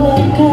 รัก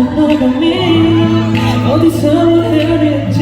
Look at me, all these summer heavy